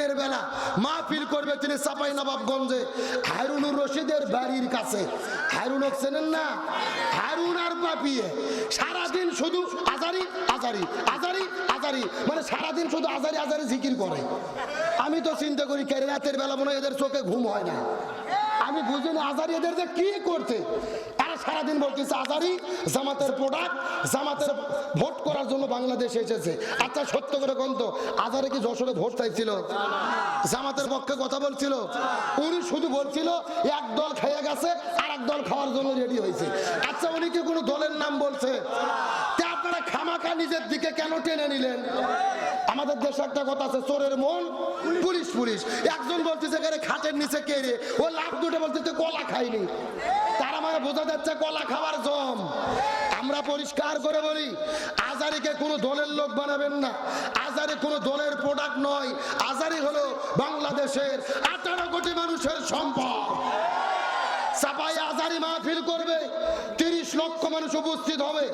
দিনের বেলা মাহফিল করবে তিনি চাপাই নবাবগঞ্জে। হারুনুর রশিদের বাড়ির কাছে। হারুন চেনেন না? হারুন আর পাপিয়ে সারাদিন শুধু আজারি আজারি আজারি আজারি। মানে সারাদিন শুধু আজারি আজারি জিকির করে। আমি তো চিন্তা করি কে রাতের বেলা মনে হয় এদের চোখে ঘুম হয় না। আমি বুঝি না আজারি এদের যে কি করতে। সারাদিন বলতেছে আজারি, জামাতের প্রোডাক্ট জামাতের ভোট করার জন্য বাংলাদেশে এসেছে। আচ্ছা সত্য করে কোন আজারে কি যশোরে ভোট চাইছিল জামাতের পক্ষে কথা বলছিল? উনি শুধু বলছিল, এক দল খেয়ে গেছে আর এক দল খাওয়ার জন্য রেডি হয়েছে। আচ্ছা উনি কি কোনো দলের নাম বলছে? আপনারা খামাখা নিজের দিকে কেন টেনে নিলেন? আমাদের দেশে একটা কথা আছে, চোরের মন, পুলিশ পুলিশ। একজন বলতেছে খাটের নিচে কে রে? ও লাভ দুটো বলতেছে, কলা খাইনি। বোঝা যাচ্ছে কলা খাবার জম। আমরা পরিষ্কার করে বলি, আজারিকে কোনো দলের লোক বানাবেন না। আজারি কোনো দলের প্রোডাক্ট নয়। আজারি হলো বাংলাদেশের আঠারো কোটি মানুষের সম্পদ। সাপাই আজারি মাহফিল করবে, তিরিশ লক্ষ মানুষ উপস্থিত হবে।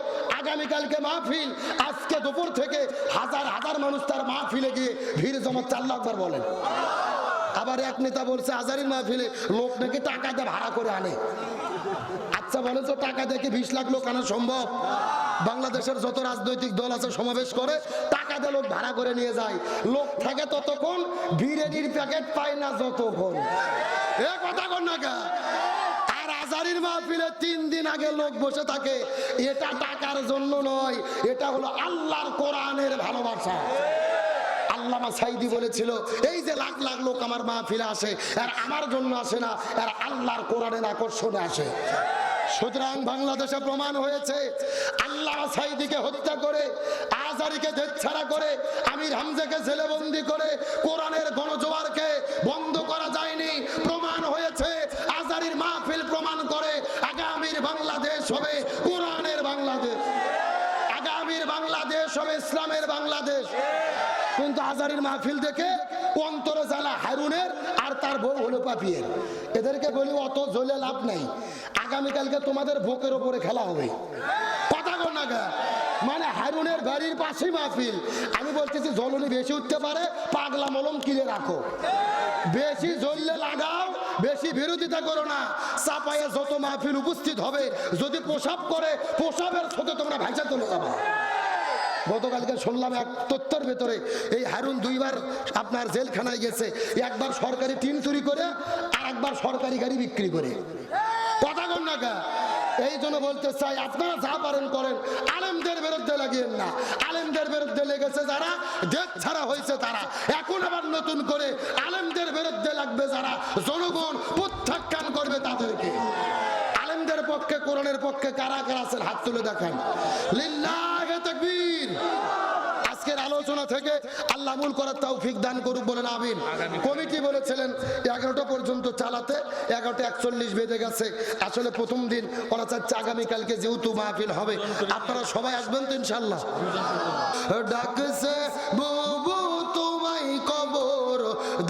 আগামীকালকে মাহফিল, আজকে দুপুর থেকে হাজার হাজার মানুষ তার মাহফিলে গিয়ে ভিড় জমা চাল্লা একবার বলেন। আবার এক নেতা বলছে, আজারির মাহফিলে লোক নাকি টাকা দিয়ে ভাড়া করে আনে। আচ্ছা বলেন তো, টাকা দেখে বিশ লাখ লোক আনা সম্ভব? বাংলাদেশের যত রাজনৈতিক দল আছে, সমাবেশ করে, টাকা দিয়ে লোক ভাড়া করে নিয়ে যায়। লোক থাকে ততক্ষণ বিরিয়ানির প্যাকেট পায় না যতক্ষণ। এ কথা কর না কা? আজারির মাহফিলে তিন দিন আগে লোক বসে থাকে। এটা টাকার জন্য নয়, এটা হলো আল্লাহর কোরআনের ভালোবাসা। আল্লামা সাইদি বলেছিল, এই যে লাখ লাখ লোক আমার মাহফিলে আসে, আর আমার জন্য আসে না, আর আল্লাহর কোরআনের আকর্ষণে আসে। সুতরাং বাংলাদেশে প্রমাণ হয়েছে, আল্লাহ সাইদিকে হত্যা করে, আজারিকে ছাড়া করে, আমির হামজাকে জেলেবন্দি করে, কোরআনের গণজোয়ারকে বন্ধ করা যায়নি। প্রমাণ হয়েছে, আজারির মাহফিল প্রমাণ করে আগামীর বাংলাদেশ হবে কোরআনের বাংলাদেশ আগামীর বাংলাদেশ হবে ইসলামের বাংলাদেশ কিন্তু মাহফিল দেখে অন্তরে জ্বালা হারুনের আর তার বউ হলো পাপিয়ের। এদেরকে বলি, অত জ্বলে লাভ নাই। আগামীকালকে তোমাদের ভোকের ওপরে খেলা হবে। মানে হারুনের বাড়ির পাশেই মাহফিল। আমি বলতেছি জ্বলনি বেশি উঠতে পারে, পাগলা মলম কিনে রাখো। বেশি জ্বললে লাগাও, বেশি বিরোধিতা করো না। চাপায়ে যত মাহফিল উপস্থিত হবে, যদি পোশাক করে পোশাকের সাথে তোমরা ভাইসা চলে যাবে। গতকালকে শুনলাম এক তথ্যের ভেতরে এই হারুন দুইবার আপনার জেলখানায় গেছে, একবার সরকারি টিন চুরি করে আর একবার সরকারি গাড়ি বিক্রি করে। কথা কন না? এই জন্য বলতে চাই, আপনারা যা পারেন করেন, আলেমদের বিরুদ্ধে লাগিয়েন না। আলেমদের বিরুদ্ধে লেগেছে যারা, দেশ ছাড়া হয়েছে তারা। এখন আবার নতুন করে আলেমদের বিরুদ্ধে লাগবে যারা, জনগণ প্রত্যাখ্যান করবে তাদেরকে। আলেমদের পক্ষে, কোরআনের পক্ষে কারা কারা আছেন হাত তুলে দেখান। লিল্লাহে! তাকবীর। আজকের আলোচনা থেকে আল্লাহ মূল করার তৌফিক দান করুক বলেন আমিন। কমিটি বলেছিলেন এগারোটা পর্যন্ত চালাতে এগারোটা একচল্লিশ বেজে গেছে। আসলে প্রথম দিন ওরা চাচ্ছে আগামীকালকে যেহেতু মাহফিল হবে। আপনারা সবাই আসবেন তো ইনশাল্লাহ ডাকছে বুবু তোমায় কবর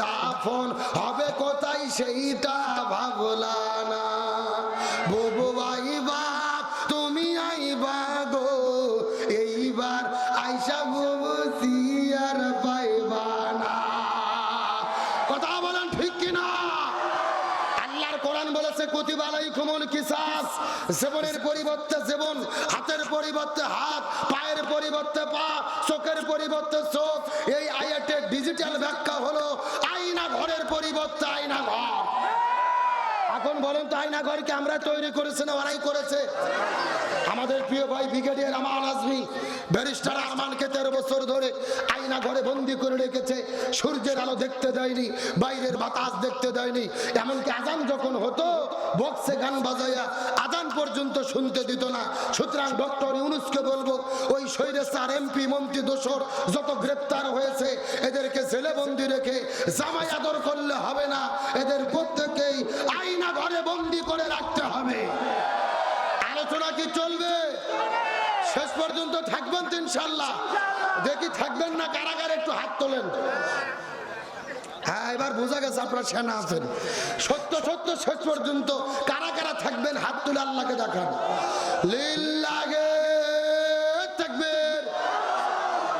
দাফন হবে কোথায় সেইটা ভাবলা জীবনের পরিবর্তে জীবন, হাতের পরিবর্তে হাত, পায়ের পরিবর্তে পা, চোখের পরিবর্তে চোখ। এই আয়াতের ডিজিটাল ব্যাখ্যা হলো আয়না ঘরের পরিবর্তে আয়না ঘর। এখন বলেন তো আয়না ঘরকে আমরা তৈরি করেছি না ওরাই করেছে? আমাদের প্রিয় ভাই ব্রিগেডিয়ার আমান আজমি, ব্যারিস্টার আরমানকে তেরো বছর ধরে আয়না ঘরে বন্দি করে রেখেছে। সূর্যের আলো দেখতে দেয়নি, বাইরের বাতাস দেখতে দেয়নি। এমনকি আজান যখন হতো, বক্সে গান বাজাইয়া আজান পর্যন্ত শুনতে দিত না। সুতরাং ডক্টর ইউনুসকে বলব, ওই স্বৈরাচার এমপি, মন্ত্রী দোসর যত গ্রেপ্তার হয়েছে, এদেরকে জেলে বন্দি রেখে জামাই আদর করলে হবে না। এদের প্রত্যেকেই আয়না ঘরে বন্দি করে রাখতে হবে। আলোচনা কি চলবে? শেষ পর্যন্ত থাকবেন ইনশাল্লাহ দেখি থাকবেন না কারাগারে একটু হাত তোলেন। হ্যাঁ এবার বোঝা গেছে আপনার সেনা আছেন। সত্য সত্য, শেষ পর্যন্ত কারা কারা থাকবেন, হাত তুলে আল্লাহকে দেখান। লিল্লাহে থাকবেন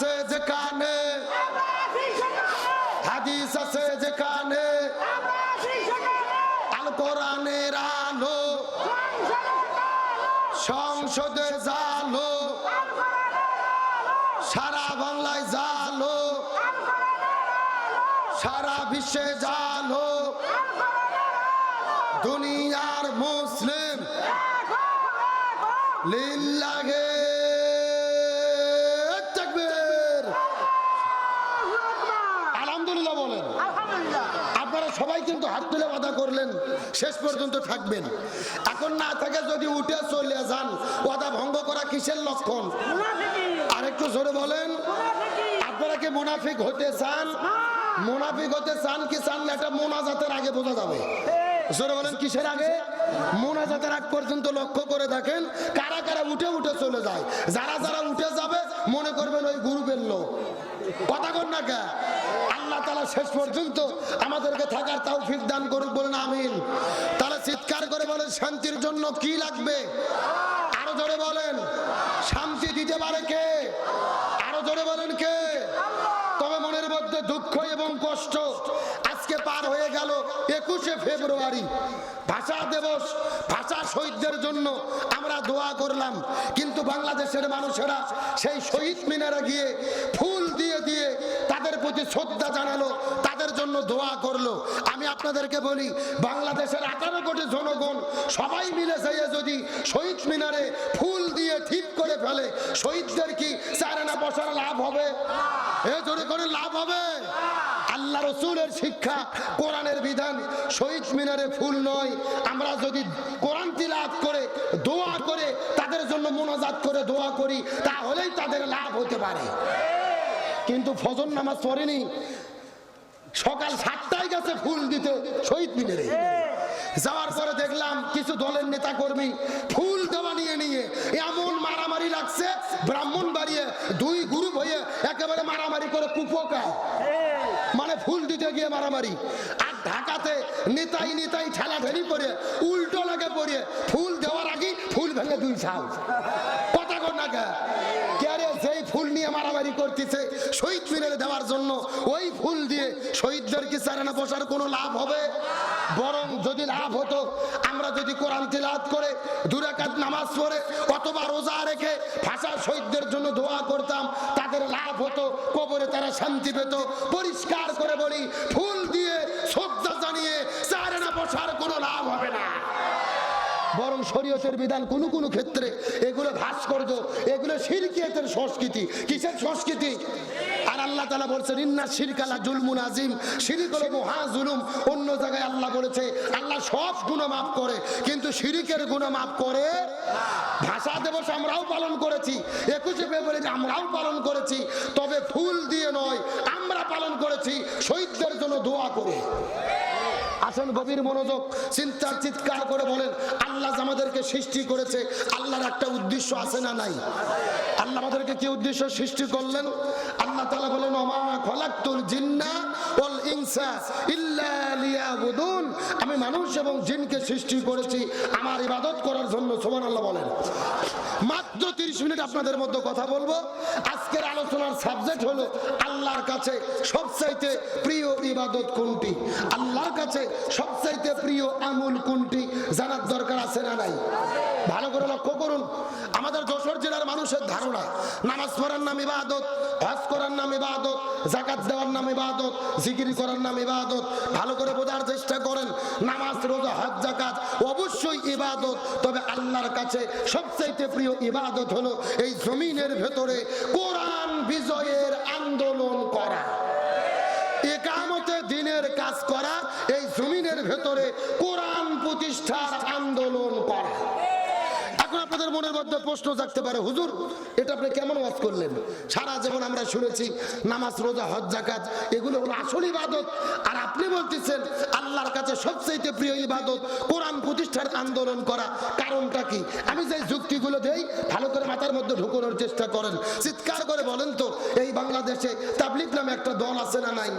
আছে যেখানে হাদিস আছে যেখানে আল কোরআনের আলো সংসদে জালো সারা বাংলায় জালো সারা বিশ্বে জালো দুনিয়ার মুসলিম লিল্লাহে তাকবীর আলহামদুলিল্লাহ বলেন আপনারা সবাই কিন্তু হাত তুলে বাধা করলেন, শেষ পর্যন্ত থাকবেন। এখন না থাকে যদি উঠে চলে যান, ওয়াদা ভঙ্গ করা কিসের লক্ষণ? আর একটু জোরে বলেন, আপনারা কি মুনাফিক হতে চান? মুনাফিক হতে চান কি চান না, এটা মোনাজাতের আগে বোঝা যাবে। জোরে বলেন, কিসের আগে? মোনাজাতের আগ পর্যন্ত লক্ষ্য করে থাকেন কারা কারা উঠে উঠে চলে যায়। যারা যারা উঠে যাবে, মনে করবেন ওই গ্রুপের লোক। কথা কর না কে? আল্লাহ তালা শেষ পর্যন্ত আমাদেরকে থাকার তৌফিক দান করুক বলেন, আমিন। তারা চিৎকার করে বলেন, শান্তির জন্য কি লাগবে? আরও জোরে বলেন, শান্তি দিতে পারে কে? আরও জোরে বলেন কে? তবে মনের মধ্যে দুঃখ এবং কষ্ট আজকে পার হয়ে গেল একুশে ফেব্রুয়ারি। ভাষা দিবস, ভাষা শহীদদের জন্য আমরা দোয়া করলাম। কিন্তু বাংলাদেশের মানুষেরা সেই শহীদ মিনারে গিয়ে ফুল দিয়ে দিয়ে তাদের প্রতি শ্রদ্ধা জানালো, তাদের জন্য দোয়া করল। আমি আপনাদেরকে বলি, বাংলাদেশের আঠারো কোটি জনগণ সবাই মিলে যেয়ে যদি শহীদ মিনারে ফুল দিয়ে ঠিক করে ফেলে, শহীদদের কি চারানা বসার লাভ হবে? এ জোরে করে লাভ হবে? আল্লাহ রসুলের শিক্ষা কোরআনের বিধান। শহীদ মিনারে ফুল নয়। আমরা যদি কোরআন তিলাত করে, দোয়া করে, তাদের জন্য মোনাজাত করে দোয়া করি, তাহলেই তাদের লাভ হতে পারে। কিন্তু ফজর নামাজ পড়েনি। সকাল সাতটায় গেছে ফুল দিতে শহীদ মিনারে। যাওয়ার পরে দেখলাম কিছু দলের নেতা কর্মী ফুল দেওয়া নিয়ে নিয়ে এমন মারামারি লাগছে ব্রাহ্মণ বাড়িয়ে দুই গ্রুপ হয়ে একেবারে মারামারি করে কুপোকায় মানে গিয়ে মারামারি। আর ঢাকাতে নেতাই নেতাই ঠেলা ঠেলি করে, উল্টো লাগে পড়িয়ে ফুল দেওয়ার আগে ফুল ভেঙে দুই ছাল কথা কর না? কে? যেই ফুল নিয়ে মারামারি করতেছে, শহীদ মিনারে দেওয়ার জন্য ওই ফুল দিয়ে শহীদদের কি চারানা বসার কোনো লাভ হবে? বরং যদি লাভ হতো, আমরা যদি কোরআন তিলাত করে দুরাকাত নামাজ পড়ে, অথবা রোজা রেখে হতো কবরে তারা শান্তি পেত। পরিষ্কার করে বলি, ফুল দিয়ে শ্রদ্ধা জানিয়ে চারানা বসার কোনো লাভ হবে না। বরং শরীয়তের বিধান কোনো কোনো ক্ষেত্রে এগুলো ভাস্কর্য, এগুলো শিরকিয়তের সংস্কৃতি। তালা বলছেন, ইন্না শিরকালা জুলমুন আজিম শিরিক হলো মহা জুলুম অন্য জায়গায় আল্লাহ বলেছে, আল্লাহ সব গুণ মাফ করে। কিন্তু শিরিকের গুণ মাফ করে ভাষা দিবস আমরাও পালন করেছি, একুশে ফেব্রুয়ারি আমরাও পালন করেছি, তবে ফুল দিয়ে নয়, আমরা পালন করেছি শহীদদের জন্য দোয়া করে। আসেন গভীর মনোযোগ, চিন্তার চিৎকার করে বলেন, আল্লাহ আমাদেরকে সৃষ্টি করেছে, আল্লাহর একটা উদ্দেশ্য আছে না নাই? আল্লাহ আমাদেরকে কি উদ্দেশ্য সৃষ্টি করলেন? আল্লাহ তালা বলেন অমা খোলাক্তুল জিন্না আমি মানুষ এবং জিনকে সৃষ্টি করেছি। আমার ইবাদত করার জন্য, সুবহানাল্লাহ বলেন। মাত্র 30 মিনিট আপনাদের মধ্যে কথা বলব। আজকের আলোচনার সাবজেক্ট হলো আল্লাহর কাছে সবচাইতে প্রিয় ইবাদত কোনটি? আল্লাহর কাছে সবচাইতে প্রিয় আমল কোনটি? জানার দরকার আছে না নাই? ভালো করে লক্ষ্য করুন। আমাদের যশোর জেলার মানুষের ধারণা, নামাজ পড়ার নাম ইবাদত, হজ করার নাম ইবাদত, জাকাত দেওয়ার নাম ইবাদত, জিকির করার নাম ইবাদত, ভালো করে বোঝার চেষ্টা করেন, নামাজ, রোজা, হজ, জাকাত অবশ্যই ইবাদত। তবে আল্লাহর কাছে সবচাইতে প্রিয় ইবাদত হলো এই জমিনের ভেতরে কোরআন বিজয়ের আন্দোলন করা। একামতে দিনের কাজ করা, এই জমিনের ভেতরে কোরআন প্রতিষ্ঠার আন্দোলন করা। আপনাদের মনের মধ্যে প্রশ্ন জাগতে পারে, হুজুর, এটা আপনি কেমন ওয়াজ করলেন? সারা যেমন আমরা শুনেছি, নামাজ, রোজা, হজ জাকাত এগুলো হলো আসল ইবাদত। আর আপনি বলতেছেন, আল্লাহর সবচেয়ে প্রিয় ইবাদত কোরআন প্রতিষ্ঠার আন্দোলন করা। কারণটা কি? আমি যে যুক্তিগুলো দেই, ভালো করে মাথার মধ্যে ঢুকানোর চেষ্টা করেন। চিৎকার করে বলেন তো, এই বাংলাদেশে তাবলিক নামে একটা দল আছে না নাই?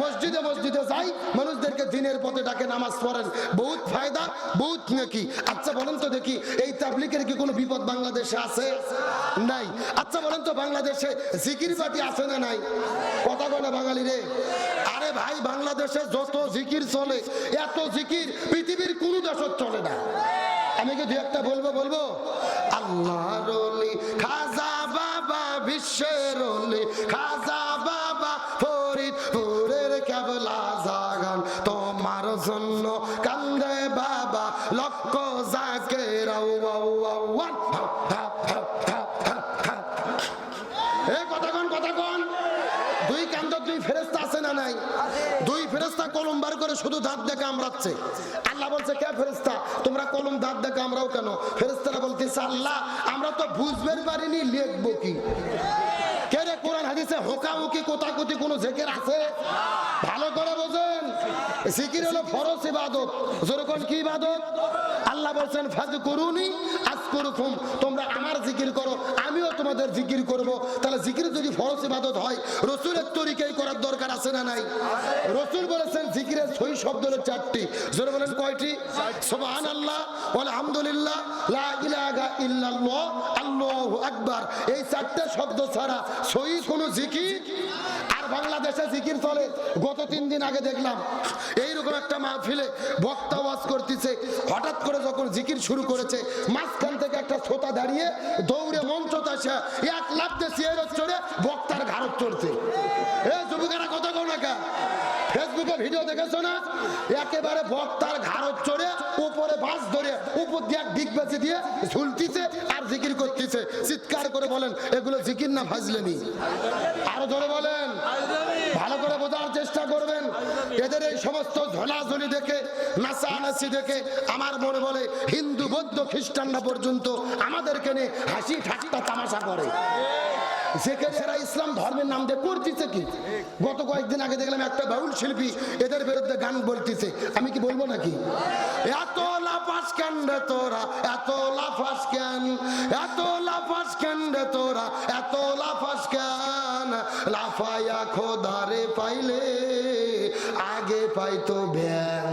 মসজিদে মসজিদে যাই, মানুষদেরকে দিনের পথে ডাকে নামাজ পড়েন। বহুত ফায়দা, বহুত নাকি? আচ্ছা বলেন তো দেখি, এই তাবলিকের কি কোনো বিপদ বাংলাদেশে আছে? নাই। আচ্ছা বলেন তো বাংলাদেশে জিকির পার্টি আছে না নাই? কথা বলে বাঙালি রে। আরে ভাই বাংলাদেশে যত জিকির চলে এত জিকির পৃথিবীর কলম বার করে শুধু দাঁত দেখে আমরাচ্ছে। আল্লাহ বলছে, কে ফেরেস্তা তোমরা কলম দাঁত দেখে আমরাও কেন? ফেরেস্তারা বলতেছে, আল্লাহ, আমরা তো বুঝবেন পারিনি লিখব কি? কোনো জেকের আছে? ভালো করে বোঝেন। জিকির হলো ইবাদত। কি ইবাদত? আল্লাহ বলছেন ফাজ করুনি আজ করুকুম তোমরা আমার জিকির করো, আমিও তোমাদের জিকির করব। তাহলে জিকির যদি ফরজ ইবাদত হয়, রসুলের তরিকাই করার দরকার আছে না নাই? রসুল বলেছেন, জিকিরের সই শব্দ হলো চারটি। জোরে বলেন কয়টি? সুবহান আল্লাহ আলহামদুলিল্লাহ লা ইলাহা ইল্লাল্লাহ, আল্লাহু আকবার। এই চারটে শব্দ ছাড়া সই কোনো জিকির বাংলাদেশে জিকির চলে, গত তিন দিন আগে দেখলাম, এইরকম একটা মাহফিলে বক্তা ওয়াজ করতেছে। হঠাৎ করে যখন জিকির শুরু করেছে, মাঝখান থেকে একটা শ্রোতা দাঁড়িয়ে দৌড়ে মঞ্চ তাসা এক লাভ দিয়ে চড়ে বক্তার ঘাড়ত চড়ছে এ যুবকেরা কত কোন একা ফেসবুকে ভিডিও দেখেছ না? একেবারে বক্তার ঘাড়ত চড়ে উপরে বাস ধরে উপর দিয়ে এক ডিগ বেঁচে দিয়ে ঝুলতিছে আর জিকির করতেছে। চিৎকার করে বলেন, এগুলো জিকির না ভাজলেনি আরও ধরে বলেন, ভালো করে বোঝার চেষ্টা করবেন। এদের এই সমস্ত ঝোলাঝুলি দেখে, নাচানাচি দেখে আমার মনে বলে, হিন্দু, বৌদ্ধ, খ্রিস্টানরা পর্যন্ত আমাদেরকে নিয়ে হাসি ঠাট্টা তামাশা করে। এরা ইসলাম ধর্মের নাম দিয়ে করতেছে কি? গত কয়েকদিন আগে দেখলাম একটা বাউল শিল্পী এদের বিরুদ্ধে গান বলতেছে। আমি কি বলব নাকি? এত লাফাস কেন রে তোরা? এত লাফাস কেন? এত লাফাস কেন রে তোরা? এত লাফাস কেন? লাফায়া খোদারে পাইলে, আগে পাইতো ব্যাং।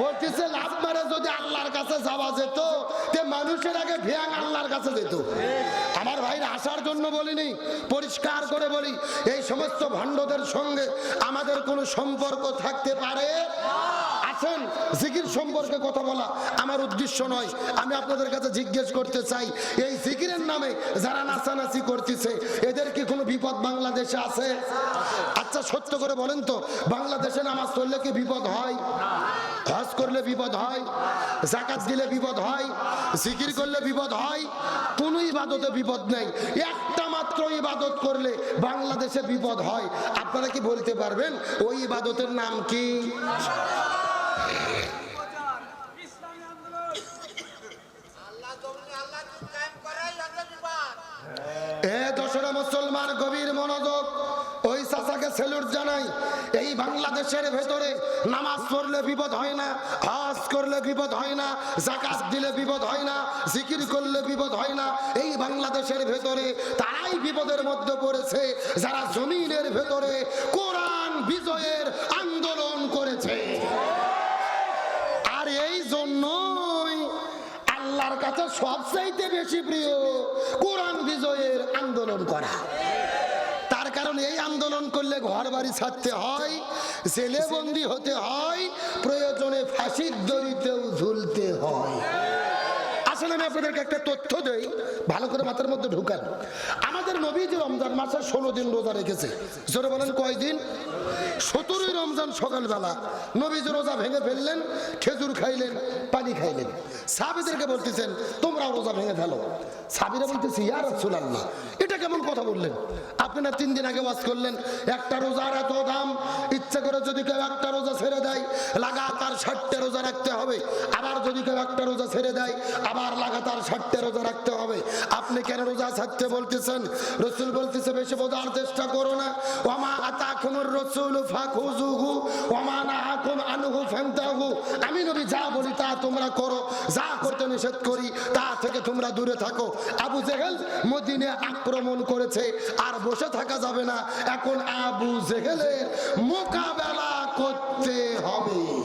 বলতেছে লাভ মারে যদি আল্লাহর কাছে যাওয়া যেত, তে মানুষের আগে ভ্যাং আল্লাহর কাছে যেত। আসার জন্য বলিনি, পরিষ্কার করে বলি, এই সমস্ত ভণ্ডদের সঙ্গে আমাদের কোনো সম্পর্ক থাকতে পারে? আছেন জিকির সম্পর্কে কথা বলা আমার উদ্দেশ্য নয়। আমি আপনাদের কাছে জিজ্ঞেস করতে চাই, এই জিকিরের নামে যারা নাচানাচি করতেছে, এদের কি কোনো বিপদ বাংলাদেশে আছে? আচ্ছা সত্য করে বলেন তো, বাংলাদেশে নামাজ পড়লে কি বিপদ হয়? হজ করলে বিপদ হয়? জাকাত দিলে বিপদ হয়? জিকির করলে বিপদ হয়? ইবাদতে বিপদ নেই। একটা মাত্র ইবাদত করলে বাংলাদেশে বিপদ হয়। আপনারা কি বলতে পারবেন? ওই ইবাদতের নাম কি আল্লাহ জমিনে আল্লাহ দিন কায়েম করাই হলো বিবাদ এ দশরা মুসলমান গভীর মনোযোগ ওই চাচাকে সেলুট জানাই, এই বাংলাদেশের ভেতরে নামাজ পড়লে বিপদ হয় না, হজ করলে বিপদ হয় না জাকাত দিলে বিপদ হয় না, জিকির করলে বিপদ হয় না, এই বাংলাদেশের ভেতরে তারাই বিপদের মধ্যে পড়েছে, যারা জমিনের ভেতরে কোরআন বিজয়ের আন্দোলন করেছে। আর এই জন্যই আল্লাহর কাছে সবচাইতে বেশি প্রিয় কোরআন বিজয়ের আন্দোলন করা। কারণ এই আন্দোলন করলে ঘর বাড়ি ছাড়তে হয় জেলে বন্দি হতে হয়, প্রয়োজনে ফাঁসির দড়িতেও ঝুলতে হয়। আপনাদেরকে একটা তথ্য দেই, ভালো করে মাথার মধ্যে ঢুকান। আমাদের নবী যে রমজান মাসে ষোলো দিন রোজা রেখেছে, জোরে বলেন কয়দিন সতেরোই রমজান সকালবেলা নবী যে রোজা ভেঙে ফেললেন, খেজুর খাইলেন, পানি খাইলেন। সাবিদেরকে বলতেছেন তোমরা রোজা ভেঙে ফেলো। সাবিরা বলতেছি, ইয়া রাসূলুল্লাহ। এটা কেমন কথা বললেন? আপনি না তিন দিন আগে ওয়াজ করলেন, একটা রোজার এত দাম, ইচ্ছা করে যদি কেউ একটা রোজা ছেড়ে দেয়, লাগাতার ষাটটা রোজা রাখতে হবে। কেউ একটা রোজা ছেড়ে দেয়, আবার লাগাতার ষাটটা রোজা রাখতে হবে। আপনি কেন রোজা ছাড়তে বলতেছেন? রসুল বলতেছে, বেশি বোঝার চেষ্টা করো না। ওমা আতা কোমর রসুল ফাখুজুহু ওমা নাহাকুম আনহু ফান্তাহু। আমি নবী যা বলি তা তোমরা করো, যা করতে নিষেধ করি, তা থেকে তোমরা দূরে থাকো। আবু জেহেল মদিনে আক্রমণ করেছে, আর বসে থাকা যাবে না। এখন আবু জেহেলের মোকাবেলা করতে হবে।